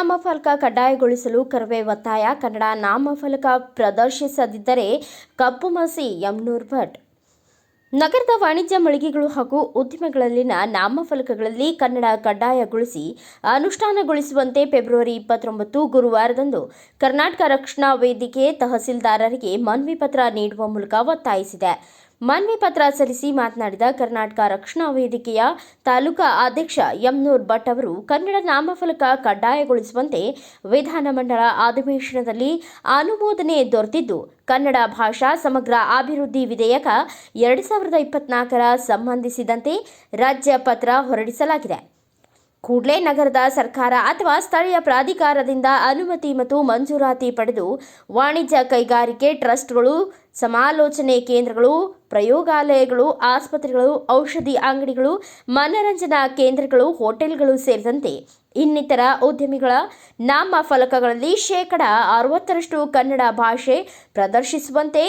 ನಾಮಫಲಕ ಕಡ್ಡಾಯಗೊಳಿಸಲು ಕರವೇ ಒತ್ತಾಯ. ಕನ್ನಡ ನಾಮಫಲಕ ಪ್ರದರ್ಶಿಸದಿದ್ದರೆ ಕಪ್ಪು ಮಸಿ ಯಮ್ನೂರ್ ಭಟ್. ನಗರದ ವಾಣಿಜ್ಯ ಮಳಿಗೆಗಳು ಹಾಗೂ ಉದ್ಯಮಗಳಲ್ಲಿನ ನಾಮಫಲಕಗಳಲ್ಲಿ ಕನ್ನಡ ಕಡ್ಡಾಯಗೊಳಿಸಿ ಅನುಷ್ಠಾನಗೊಳಿಸುವಂತೆ ಫೆಬ್ರವರಿ ಇಪ್ಪತ್ತೊಂಬತ್ತು ಗುರುವಾರದಂದು ಕರ್ನಾಟಕ ರಕ್ಷಣಾ ವೇದಿಕೆ ತಹಸೀಲ್ದಾರರಿಗೆ ಮನವಿ ಪತ್ರ ನೀಡುವ ಮೂಲಕ ಒತ್ತಾಯಿಸಿದೆ. ಮನವಿ ಪತ್ರ ಸಲ್ಲಿಸಿ ಮಾತನಾಡಿದ ಕರ್ನಾಟಕ ರಕ್ಷಣಾ ವೇದಿಕೆಯ ತಾಲೂಕಾ ಅಧ್ಯಕ್ಷ ಯಮ್ನೂರ್ ಭಟ್ ಅವರು, ಕನ್ನಡ ನಾಮಫಲಕ ಕಡ್ಡಾಯಗೊಳಿಸುವಂತೆ ವಿಧಾನಮಂಡಲ ಅಧಿವೇಶನದಲ್ಲಿ ಅನುಮೋದನೆ ದೊರೆತಿದ್ದು, ಕನ್ನಡ ಭಾಷಾ ಸಮಗ್ರ ಅಭಿವೃದ್ಧಿ ವಿಧೇಯಕ ಎರಡು ಸಾವಿರದ ಇಪ್ಪತ್ನಾಲ್ಕರ ಸಂಬಂಧಿಸಿದಂತೆ ರಾಜ್ಯ ಪತ್ರ ಹೊರಡಿಸಲಾಗಿದೆ. ಕೂಡಲೇ ನಗರದ ಸರ್ಕಾರ ಅಥವಾ ಸ್ಥಳೀಯ ಪ್ರಾಧಿಕಾರದಿಂದ ಅನುಮತಿ ಮತ್ತು ಮಂಜೂರಾತಿ ಪಡೆದು ವಾಣಿಜ್ಯ ಕೈಗಾರಿಕೆ ಟ್ರಸ್ಟ್ಗಳು, ಸಮಾಲೋಚನೆ ಕೇಂದ್ರಗಳು, ಪ್ರಯೋಗಾಲಯಗಳು, ಆಸ್ಪತ್ರೆಗಳು, ಔಷಧಿ ಅಂಗಡಿಗಳು, ಮನರಂಜನಾ ಕೇಂದ್ರಗಳು, ಹೋಟೆಲ್ಗಳು ಸೇರಿದಂತೆ ಇನ್ನಿತರ ಉದ್ಯಮಿಗಳ ನಾಮ ಫಲಕಗಳಲ್ಲಿ ಶೇಕಡ ಅರವತ್ತರಷ್ಟು ಕನ್ನಡ ಭಾಷೆ ಪ್ರದರ್ಶಿಸುವಂತೆ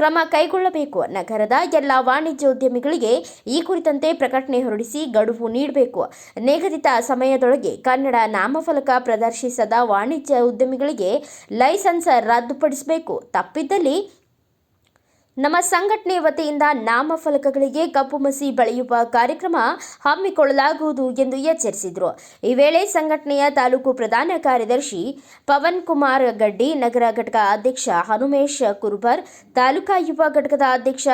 ಕ್ರಮ ಕೈಗೊಳ್ಳಬೇಕು. ನಗರದ ಎಲ್ಲ ವಾಣಿಜ್ಯೋದ್ಯಮಿಗಳಿಗೆ ಈ ಕುರಿತಂತೆ ಪ್ರಕಟಣೆ ಹೊರಡಿಸಿ ಗಡುವು ನೀಡಬೇಕು. ನಿಗದಿತ ಸಮಯದೊಳಗೆ ಕನ್ನಡ ನಾಮಫಲಕ ಪ್ರದರ್ಶಿಸದ ವಾಣಿಜ್ಯ ಉದ್ಯಮಿಗಳಿಗೆ ಲೈಸೆನ್ಸ್ ರದ್ದುಪಡಿಸಬೇಕು. ತಪ್ಪಿದ್ದಲ್ಲಿ ನಮ್ಮ ಸಂಘಟನೆ ವತಿಯಿಂದ ನಾಮಫಲಕಗಳಿಗೆ ಕಪ್ಪು ಮಸಿ ಬಳಿಯುವ ಕಾರ್ಯಕ್ರಮ ಹಮ್ಮಿಕೊಳ್ಳಲಾಗುವುದು ಎಂದು ಎಚ್ಚರಿಸಿದರು. ಈ ವೇಳೆ ಸಂಘಟನೆಯ ತಾಲೂಕು ಪ್ರಧಾನ ಕಾರ್ಯದರ್ಶಿ ಪವನ್ ಕುಮಾರ್ ಗಡ್ಡಿ, ನಗರ ಘಟಕ ಅಧ್ಯಕ್ಷ ಹನುಮೇಶ್ ಕುರುಬರ್, ತಾಲೂಕಾ ಯುವ ಘಟಕದ ಅಧ್ಯಕ್ಷ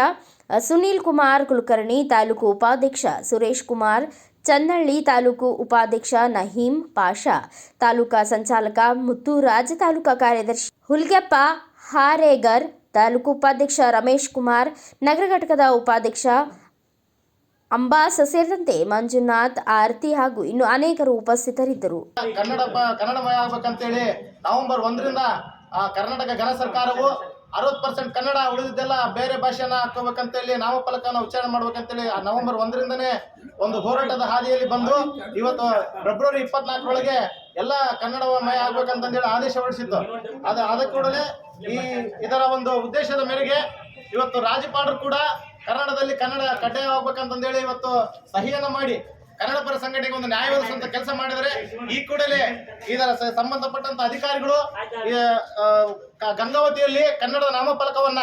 ಸುನೀಲ್ ಕುಮಾರ್ ಕುಲಕರ್ಣಿ, ತಾಲೂಕು ಉಪಾಧ್ಯಕ್ಷ ಸುರೇಶ್ ಕುಮಾರ್, ಚನ್ನಳ್ಳಿ ತಾಲೂಕು ಉಪಾಧ್ಯಕ್ಷ ನಹೀಂ ಪಾಷಾ, ತಾಲೂಕಾ ಸಂಚಾಲಕ ಮುತ್ತುರಾಜ್ ತಾಲೂಕಾ ಕಾರ್ಯದರ್ಶಿ ಹುಲ್ಗೆಪ್ಪ ಹಾರೇಗರ್ ತಾಲೂಕು ಉಪಾಧ್ಯಕ್ಷ ರಮೇಶ್ ಕುಮಾರ್, ನಗರ ಘಟಕದ ಉಪಾಧ್ಯಕ್ಷ ಅಂಬಾಸ ಸೇರಿದಂತೆ ಮಂಜುನಾಥ್, ಆರತಿ ಹಾಗೂ ಇನ್ನು ಅನೇಕರು ಉಪಸ್ಥಿತರಿದ್ದರು. ಕನ್ನಡ ಕನ್ನಡಮಯ ಆಗ್ಬೇಕಂತೇಳಿ ನವೆಂಬರ್ ಒಂದರಿಂದ ಆ, ಕರ್ನಾಟಕ ಘನ ಸರ್ಕಾರವು ಅರವತ್ತು ಪರ್ಸೆಂಟ್ ಕನ್ನಡ ಉಳಿದಿದ್ದೆಲ್ಲ ಬೇರೆ ಭಾಷೆನ ಹಾಕೋಬೇಕಂತೇಳಿ ನಾಮಫಲಕನ ಉಚ್ಚಾರಣೆ ಮಾಡ್ಬೇಕಂತೇಳಿ ನವೆಂಬರ್ ಒಂದರಿಂದನೇ ಒಂದು ಹೋರಾಟದ ಹಾದಿಯಲ್ಲಿ ಬಂದು ಇವತ್ತು ಫೆಬ್ರವರಿ ಇಪ್ಪತ್ನಾಲ್ಕರೊಳಗೆ ಎಲ್ಲ ಕನ್ನಡಮಯ ಆಗ್ಬೇಕಂತಂದೇಳಿ ಆದೇಶ ಹೊರಡಿಸಿದ್ದು ಅದು ಆದ ಕೂಡಲೇ ಈ ಇದರ ಒಂದು ಉದ್ದೇಶದ ಮೇರೆಗೆ ಇವತ್ತು ರಾಜ್ಯಪಾಲರು ಕೂಡ ಕನ್ನಡದಲ್ಲಿ ಕನ್ನಡ ಕಡ್ಡಾಯವಾಗಬೇಕಂತಂದೇಳಿ ಇವತ್ತು ಸಹಿಯನ್ನು ಮಾಡಿ ಕನ್ನಡ ಪರ ಸಂಘಟನೆಗೆ ಒಂದು ನ್ಯಾಯ ಒದಗಿಸುವಂತ ಕೆಲಸ ಮಾಡಿದರೆ ಈ ಕೂಡಲೇ ಇದರ ಸಂಬಂಧಪಟ್ಟಂತ ಅಧಿಕಾರಿಗಳು ಗಂಗಾವತಿಯಲ್ಲಿ ಕನ್ನಡದ ನಾಮಫಲಕವನ್ನ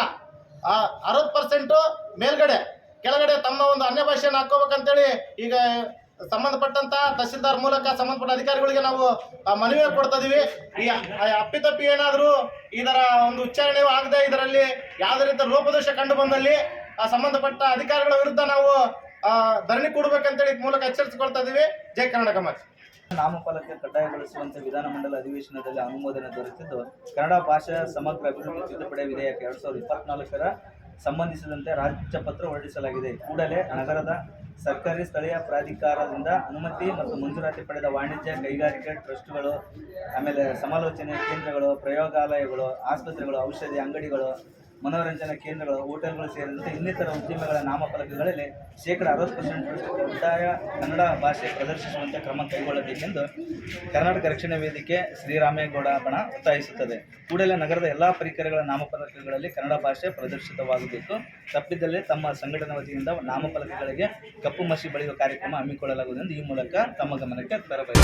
ಅರವತ್ತು ಪರ್ಸೆಂಟ್ ಮೇಲ್ಗಡೆ, ಕೆಳಗಡೆ ತಮ್ಮ ಒಂದು ಅನ್ಯ ಭಾಷೆಯನ್ನು ಹಾಕೋಬೇಕಂತೇಳಿ ಈಗ ಸಂಬಂಧಪಟ್ಟಂತ ತಹಸೀಲ್ದಾರ್ ಮೂಲಕ ಸಂಬಂಧಪಟ್ಟ ಅಧಿಕಾರಿಗಳಿಗೆ ನಾವು ಮನವಿ ಕೊಡ್ತಾ ಇದೀವಿ. ಈ ಅಪ್ಪಿತಪ್ಪಿ ಏನಾದರೂ ಇದರ ಒಂದು ಉಚ್ಚಾರಣೆ ಆಗದೆ ಇದರಲ್ಲಿ ಯಾವುದೇ ರೀತಿಯ ಲೋಪದೋಷ ಕಂಡು ಬಂದಲ್ಲಿ ಸಂಬಂಧಪಟ್ಟ ಅಧಿಕಾರಿಗಳ ವಿರುದ್ಧ ನಾವು ಧರಣಿ ಕೊಡ್ಬೇಕಂತೇಳಿ ಮೂಲಕ ಎಚ್ಚರಿಸಿಕೊಳ್ತಾ ಇದೀವಿ. ಜೈ ಕರ್ನಾಟಕ ಮಾತೆ ನಾಮಫಲಕ ಕಡ್ಡಾಯಗೊಳಿಸುವಂತೆ ವಿಧಾನಮಂಡಲ ಅಧಿವೇಶನದಲ್ಲಿ ಅನುಮೋದನೆ ದೊರೆತಿದ್ದು, ಕನ್ನಡ ಭಾಷಾ ಸಮಗ್ರ ಅಭಿವೃದ್ಧಿ ತಿದ್ದುಪಡಿ ವಿಧೇಯಕ ಎರಡ್ ಸಾವಿರದ ಇಪ್ಪತ್ನಾಲ್ಕರ ಸಂಬಂಧಿಸಿದಂತೆ ರಾಜ್ಯ ಪತ್ರ ಹೊರಡಿಸಲಾಗಿದೆ. ಕೂಡಲೇ ನಗರದ ಸರ್ಕಾರಿ ಸ್ಥಳೀಯ ಪ್ರಾಧಿಕಾರದಿಂದ ಅನುಮತಿ ಮತ್ತು ಮಂಜೂರಾತಿ ಪಡೆದ ವಾಣಿಜ್ಯ, ಕೈಗಾರಿಕೆ ಟ್ರಸ್ಟ್ಗಳು, ಆಮೇಲೆ ಸಮಾಲೋಚನೆ ಕೇಂದ್ರಗಳು, ಪ್ರಯೋಗಾಲಯಗಳು, ಆಸ್ಪತ್ರೆಗಳು, ಔಷಧಿ ಅಂಗಡಿಗಳು ಮನೋರಂಜನಾ ಕೇಂದ್ರಗಳು, ಹೋಟೆಲ್ಗಳು ಸೇರಿದಂತೆ ಇನ್ನಿತರ ಉದ್ಯಮಗಳ ನಾಮಫಲಕಗಳಲ್ಲಿ ಶೇಕಡ ಅರವತ್ತು ಪರ್ಸೆಂಟ್ ಕಡ್ಡಾಯ ಕನ್ನಡ ಭಾಷೆ ಪ್ರದರ್ಶಿಸುವಂತೆ ಕ್ರಮ ಕೈಗೊಳ್ಳಬೇಕೆಂದು ಕರ್ನಾಟಕ ರಕ್ಷಣಾ ವೇದಿಕೆ ಶ್ರೀರಾಮೇಗೌಡ ಬಣ ಒತ್ತಾಯಿಸುತ್ತದೆ. ಕೂಡಲೇ ನಗರದ ಎಲ್ಲ ಪರಿಕರಗಳ ನಾಮಫಲಕಗಳಲ್ಲಿ ಕನ್ನಡ ಭಾಷೆ ಪ್ರದರ್ಶಿತವಾಗಬೇಕು. ತಪ್ಪಿದ್ದಲ್ಲಿ ತಮ್ಮ ಸಂಘಟನೆ ವತಿಯಿಂದ ನಾಮಫಲಕಗಳಿಗೆ ಕಪ್ಪು ಮಸಿ ಬಳಿಯುವ ಕಾರ್ಯಕ್ರಮ ಹಮ್ಮಿಕೊಳ್ಳಲಾಗುವುದು ಎಂದು ಈ ಮೂಲಕ ತಮ್ಮ ಗಮನಕ್ಕೆ ತರಬೇಕು